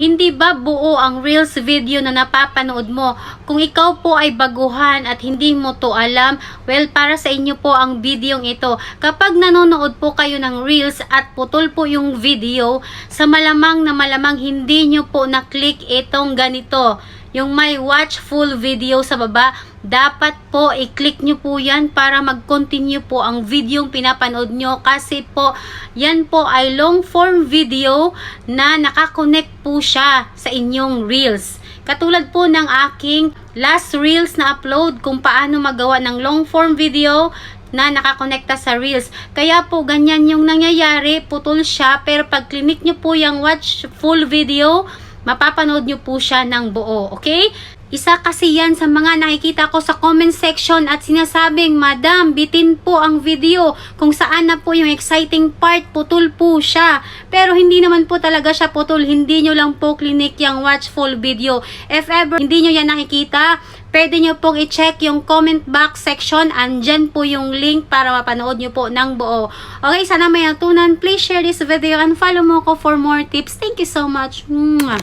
Hindi ba buo ang Reels video na napapanood mo? Kung ikaw po ay baguhan at hindi mo to alam, well, para sa inyo po ang videong ito. Kapag nanonood po kayo ng Reels at putol po yung video, sa malamang na malamang hindi nyo po na-click itong ganito. Yung may watch full video sa baba, dapat po i-click nyo po yan para mag-continue po ang videong pinapanood nyo kasi po yan po ay long form video na nakakonect po siya sa inyong reels. Katulad po ng aking last reels na upload kung paano magawa ng long form video na nakakonekta sa Reels. Kaya po, ganyan yung nangyayari, putol siya, pero pag clinic nyo po yung watch full video, mapapanood nyo po siya ng buo, okay? Isa kasi yan sa mga nakikita ko sa comment section at sinasabing, Madam, bitin po ang video kung saan na po yung exciting part, putol po siya. Pero hindi naman po talaga siya putol, hindi nyo lang po clinic yung watch full video. If ever hindi nyo yan nakikita, pwede nyo pong i-check yung comment box section, andyan po yung link para mapanood nyo po ng buo. Okay, sana may natunan. Please share this video and follow mo ko for more tips. Thank you so much. Mwah!